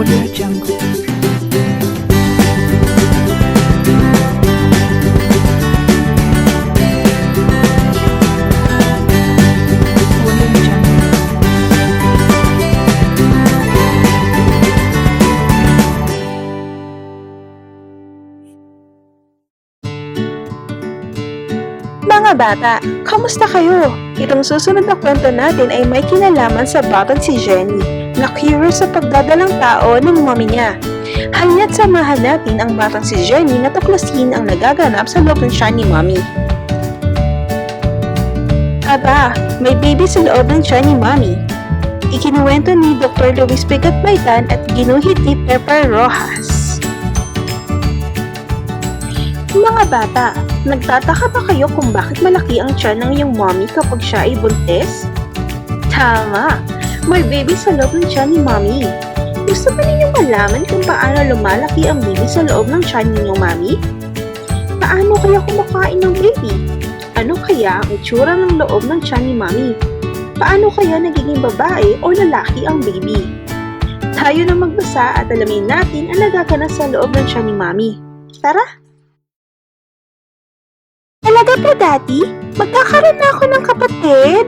Audio Jungle. Bata, kamusta kayo? Itong susunod na kwento natin ay may kinalaman sa batang si Jenny na curious sa pagdadalang tao ng mommy niya. Halina't samahan natin ang batang si Jenny na tuklasin ang nagaganap sa loob ng siya ni mommy. Aba, may baby sa loob ng siya ni mommy. Ikinuwento ni Dr. Luis Pigat Baitan at ginuhit ni Pepper Rojas. Mga bata, nagtataka ba kayo kung bakit malaki ang tiyan ng iyong mommy kapag siya ay buntis? Tama! May baby sa loob ng tiyan ni mommy. Gusto ba ninyong malaman kung paano lumalaki ang baby sa loob ng tiyan ninyong mommy? Paano kaya kumakain ng baby? Ano kaya ang itsura ng loob ng tiyan ni mommy? Paano kaya nagiging babae o lalaki ang baby? Tayo na magbasa at alamin natin ang nagaganap sa loob ng tiyan ni mommy. Tara! Talaga po, Daddy? Magkakaroon na ako ng kapatid?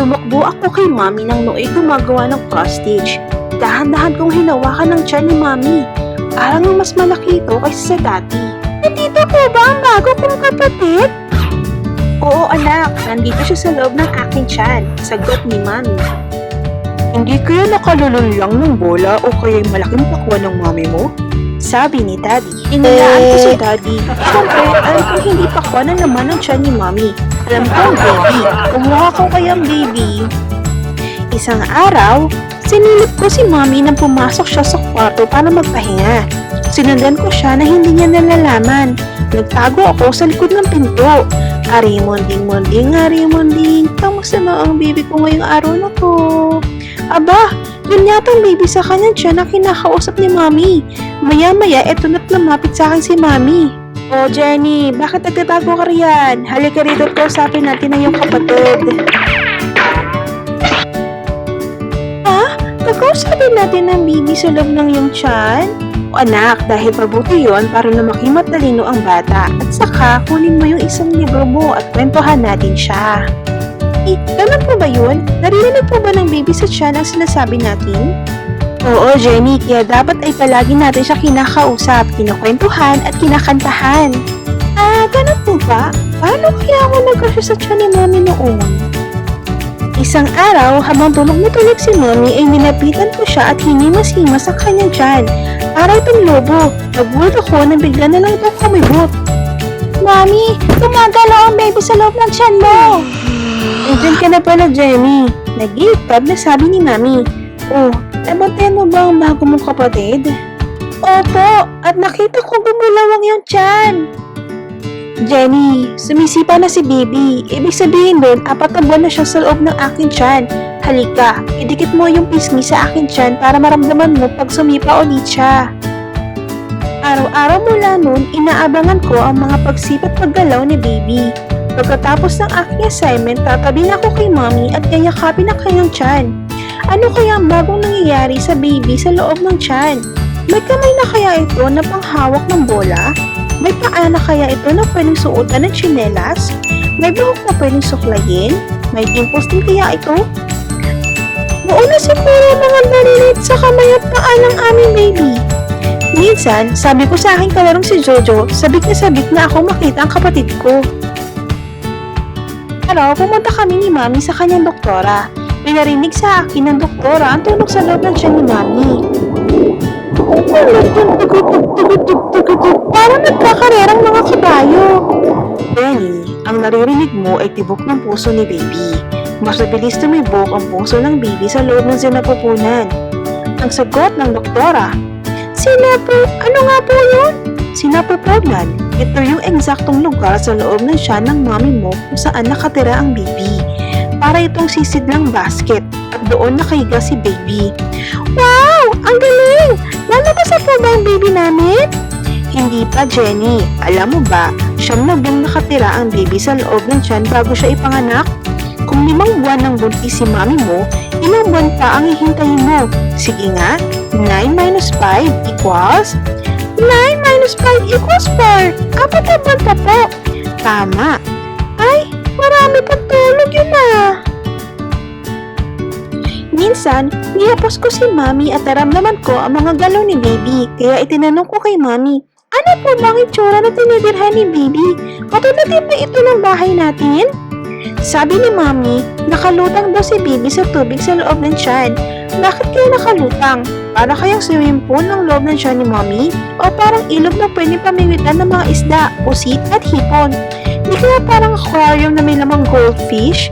Tumakbo ako kay Mami nang nooy gumagawa ng cross stitch. Dahan-dahan kong hinawakan ng tiyan ni Mami. Parang mas malaki ito kaysa sa dati. Nandito po ba ang bago kong kapatid? Oo, anak. Nandito siya sa loob ng aking tiyan. Sagot ni Mami. Hindi kaya nakalulun lang ng bola o kaya malaking pakwan ng mami mo? Sabi ni Daddy. Inilaan ko si Daddy. Siyempre, alam ko hindi pakwan na naman ang tiyan ni Mami. Alam ko ang baby. Kumuha ko kaya ang baby. Isang araw, sinilip ko si Mami nang pumasok siya sa kwarto para magpahinga. Sinundan ko siya na hindi niya nalalaman. Nagtago ako sa likod ng pinto. Arimonding-monding, arimonding. Kamusta na ang baby ko ngayong araw na to? Aba, yun yata ang baby sa kanya siya na kinakausap ni Mami. Maya-maya, eto na't lumapit sa akin si Mami. Oh, Jenny, bakit nagtatago ka riyan? Halika rito at kausapin natin ang iyong kapatid. Ha? Kakausapin natin ang baby sa loob ng iyong tiyan? Anak, dahil mabuti yon para na makimat talino ang bata. At saka, kunin mo yung isang libro mo at kwentuhan natin siya. Eh, ganun po ba yun? Narinig po ba ng baby sa tiyan ang sinasabi natin? Oo, Jenny, kaya dapat ay palagi natin siya kinakausap, kinakwentuhan at kinakantahan. Ah, ganun po ba? Paano kaya ako nag-crush sa tiyan ni Mami noon? Isang araw, habang tulog na tulog si Mami ay nilapitan ko siya at hinimas-himas sa kanyang tiyan. Para itong lobo, nagulat ako na bigla na lang itong kumibot. Mami, gumagalaw ang baby sa loob ng tiyan mo! Nandiyan ka na pala, Jenny. Nag-iipad na sabi ni Mami. Oh, nabantayan mo ba ang bago mong kapatid? Opo, at nakita ko gumulawang yung tiyan. Jenny, sumisipa na si baby. Ibig sabihin doon, apat na buwan na siya sa loob ng aking tiyan. Halika, idikit mo yung pisngi sa aking tiyan para maramdaman mo pag sumipa ulit siya. Araw-araw mula noon, inaabangan ko ang mga pagsipat paggalaw ni baby. Pagkatapos ng aking assignment, tatabi na ako kay mommy at yayakapin ang kanyang tiyan. Ano kaya ang bagong nangyayari sa baby sa loob ng tiyan? May kamay na kaya ito na panghawak ng bola? May paa na kaya ito na pwedeng suotan ng tsinelas? May buhok na pwedeng suklayin? May dimples din kaya ito? Buo na siguro mga naririt sa kamay at paa ng aming baby. Minsan, sabi ko sa aking kalarong si Jojo, sabik na sabik na ako makita ang kapatid ko. Araw, pumunta kami ni Mami sa kanyang doktora. May narinig sa akin ng doktora ang tunog sa loob ng tiyan ni Mami. Parang nagkakarerang mga kabayo. Benny, ang naririnig mo ay tibok ng puso ni baby. Mas mabilis tumibok ang puso ng baby sa loob ng sinapupunan. Ang sagot ng doktora, Sinapo, ano nga po yun? Sinapupunan. Ito yung eksaktong lugar sa loob ng siya ng mami mo kung saan nakatira ang baby. Para itong sisidlang basket at doon nakahiga si baby. Wow! Ang galing! Lalabas na po ba ang baby namin? Hindi pa, Jenny. Alam mo ba, siyam na buwang nakatira ang baby sa loob ng tiyan bago siya ipanganak? Kung limang buwan ng buntis si mami mo, ilang buwan pa ang hihintayin mo? Sige nga, 9 minus 5 equals? 9 minus 5 equals 4. Apat na banta po. Tama. Ay, marami pang tulog yun ah. Minsan, niyapos ko si Mami at naramdaman ko ang mga galaw ni Baby. Kaya itinanong ko kay Mami, ano po bang itsura na tinitirhan ni Baby? Katulad din ba ito ng bahay natin? Sabi ni Mami, nakalutang daw si Baby sa tubig sa loob ng tiyan. Bakit kaya nakalutang? Para kayang swimming pool ng loob ng tiyan ni Mami? O parang ilog na pwedeng pamimitan ng mga isda, pusit at hipon? Di kaya parang aquarium na may lamang goldfish?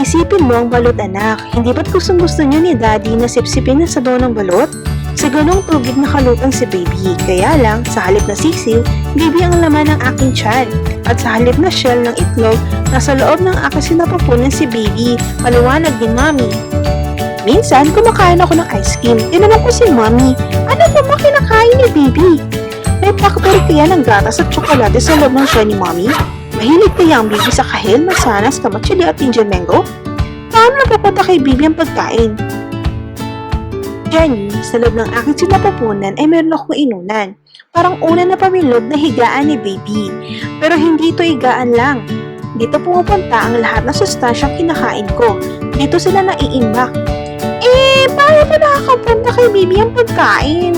Isipin mo ang balot anak, hindi ba't gustong gusto niyo ni daddy na sipsipin ang sabaw ng balot? Sa ganong tubig nakalutang si baby, kaya lang sa halip na sisiw, baby ang laman ng aking tiyan. At sa halip na shell ng itlog, nasa loob ng aking sinapapunan si baby, paliwanag ni mami. Minsan, kumakain ako ng ice cream. Tinanong ko si mami, ano ba ba ni baby? May pakbari kaya ng gatas at tsokolate sa loob ng tiyan ni mami? Mahilig kaya ang baby sa kahel, mansanas, kamatsili at Indian mango? Paano napapunta kay baby ang pagkain? Jenny, sa loob ng aking sinapupunan ay meron akong inunan. Parang una na pamilog na higaan ni baby. Pero hindi ito higaan lang. Dito pumupunta ang lahat ng sustansyang kinakain ko. Dito sila naiimbak. Eh, paano ba nakakapunta kay baby ang pagkain?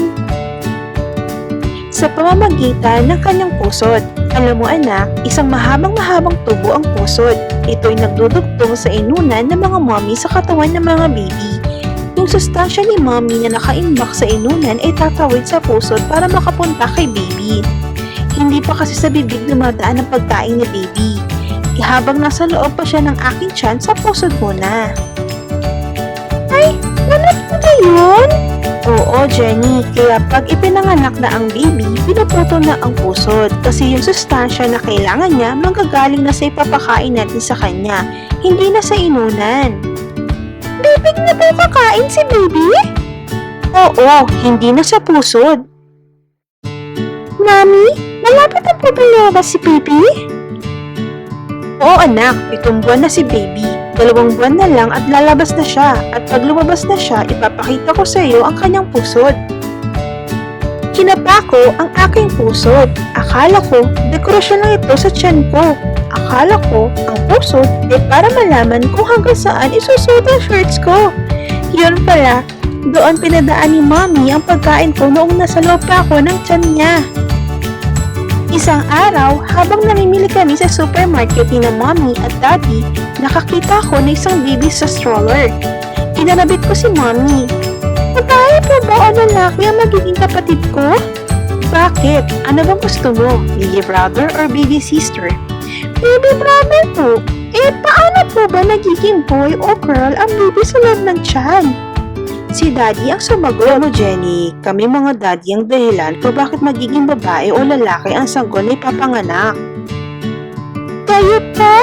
Sa pamamagitan ng kanyang pusod. Alam mo anak, isang mahabang-mahabang tubo ang pusod. Ito'y nagdudugtong sa inunan ng mga mommy sa katawan ng mga baby. Yung sustansya ni mommy na nakaimbak sa inunan ay tatawid sa pusod para makapunta kay baby. Hindi pa kasi sa bibig dumadaan ang pagkain ni baby. Habang nasa loob pa siya ng aking tiyan, sa pusod muna. Ay, ganun po ba yun? Oo, Jenny. Kaya pag ipinanganak na ang baby, pinuputo na ang pusod. Kasi yung sustansya na kailangan niya, manggagaling na sa ipapakain natin sa kanya. Hindi na sa inunan. Bibig na po kakain si baby? Oo, hindi na sa pusod. Mami, malapit na po ba si baby? Oo anak, pitong buwan na si baby. Dalawang buwan na lang at lalabas na siya. At pag lumabas na siya, ipapakita ko sa iyo ang kanyang pusod. Kinapa ko ang aking pusod. Akala ko, dekorasyon lang ito sa tiyan ko. Akala ko, ang pusod ay para malaman kung hanggang saan isusuot ang shirts ko. Yun pala, doon pinadaan ni Mommy ang pagkain ko noong nasa loob pa ako ng tiyan niya. Isang araw, habang namimili kami sa supermarket ni mommy at daddy, nakakita ko na isang baby sa stroller. Kinanabit ko si mommy. Babae po ba o lalaki ang magiging kapatid ko? Bakit? Ano bang gusto mo? Baby brother or baby sister? Baby brother po. Eh, paano po ba nagiging boy o girl ang baby sa loob ng tiyan? Si Daddy ang sumagot. Ano, Jenny? Kami mga daddy ang dahilan kung bakit magiging babae o lalaki ang sanggol na ipapanganak. Kayo po?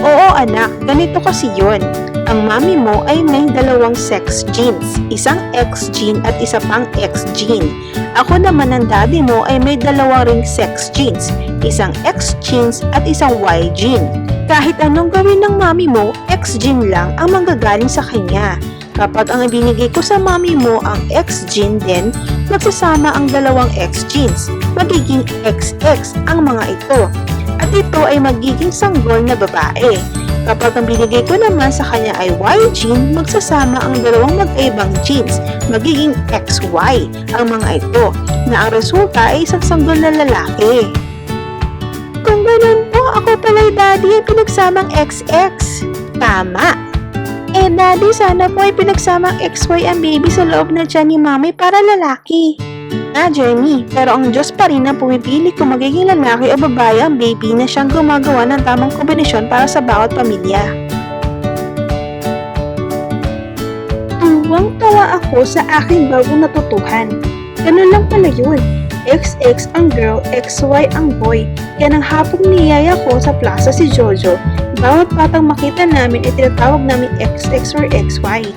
Oo, anak. Ganito kasi yun. Ang mami mo ay may dalawang sex genes. Isang X gene at isa pang X gene. Ako naman ang daddy mo ay may dalawang ring sex genes. Isang X genes at isang Y gene. Kahit anong gawin ng mami mo, X gene lang ang manggagaling sa kanya. Kapag ang ibinigay ko sa mami mo ang X gene din, magsasama ang dalawang X genes. Magiging XX ang mga ito. At ito ay magiging sanggol na babae. Kapag ang binigay ko naman sa kanya ay Y gene, magsasama ang dalawang magkaibang genes. Magiging XY ang mga ito, na ang resulta ay isang sanggol na lalaki. Kung ganun po, ako pala'y daddy ay pinagsamang XX. Tama! Eh, daddy, sana po ay pinagsamang XY ang baby sa loob na tiyan ni mami para lalaki. Ah, Jenny, pero ang Diyos pa rin ang pumipili kung magiging lalaki o babae ang baby na siyang gumagawa ng tamang kombinasyon para sa bawat pamilya. Tuwang-tawa ako sa aking bagong natutuhan. Ganun lang pala yun. XX ang girl, XY ang boy. Kaya nang hapong niyaya ko sa plaza si Jojo, bawat batang makita namin ay tinatawag namin XX or XY.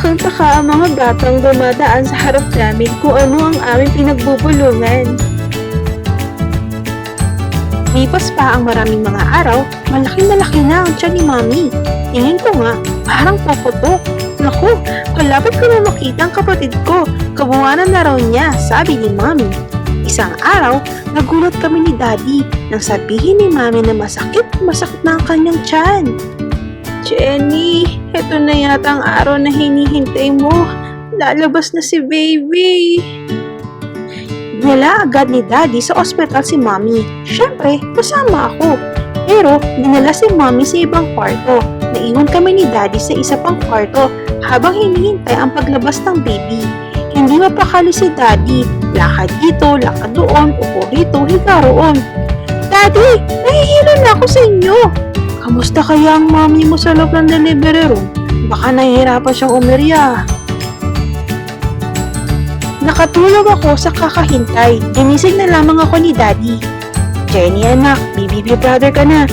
Takang-taka ang mga batang dumadaan sa harap namin kung ano ang aming pinagbubulungan. Mipas pa ang maraming mga araw, malaki-malaki na ang tiyan ni Mami. Tingin ko nga, parang puputok. Naku, kalapit ko na makita ang kapatid ko. Kabuwanan na raw niya, sabi ni Mami. Isang araw, nagulat kami ni Daddy nang sabihin ni Mami na masakit masakit na ang kanyang tiyan. Jenny, eto na yata ang araw na hinihintay mo. Lalabas na si baby. Dinala agad ni Daddy sa ospital si Mami. Siyempre, kasama ako. Pero, dinala si Mami sa ibang kwarto. Naiwan kami ni Daddy sa isa pang kwarto habang hinihintay ang paglabas ng baby. Hindi mapakali si Daddy. Lakad dito, lakad doon, upo rito, higa roon. Daddy, nahihilo na ako sa inyo. Kamusta kaya ang mami mo sa loob ng delivery room? Baka nahihirapan siyang umirya. Nakatulog ako sa kakahintay. Ginising na lamang ako ni Daddy. Jenny anak, BBB brother ka na.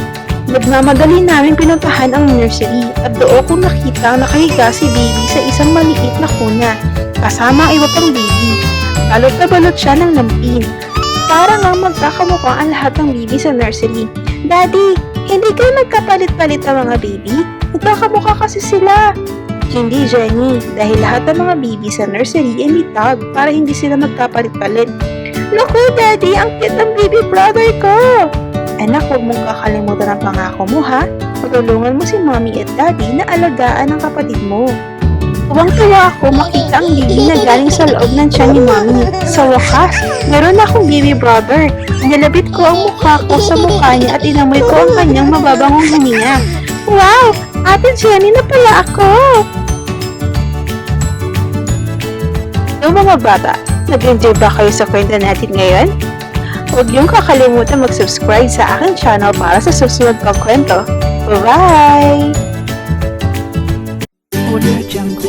Nagmamadali namin pinuntahan ang nursery at doon ko nakita nakahiga si baby sa isang maliit na kuna kasama ang iba pang baby. Balot na balot siya ng lampin. Para nga magkakamukha ang lahat ng baby sa nursery. Daddy, hindi kayo nagkapalit-palit ang mga baby? Nagkakamukha kasi sila. Hindi, Jenny. Dahil lahat ng mga baby sa nursery ay may tag para hindi sila magkapalit-palit. Naku, Daddy, ang cute ng baby brother ko! Anak, huwag mong kakalimutan ang pangako mo, ha? Patulungan mo si Mommy at Daddy na alagaan ang kapatid mo. Tuwang-tuwa ako makita ang baby na galing sa loob ng tiyan ni Mommy. Sa wakas, meron akong baby brother. Nilabit ko ang mukha ko sa mukha niya at inamoy ko ang kanyang mababangong hininga. Wow! Ate Jenny na pala ako! Yung mga bata, nag-enjoy ba kayo sa kwento natin ngayon? Huwag niyong kakalimutan mag-subscribe sa aking channel para sa susunod kong kwento. Bye-bye! Audio Jungle.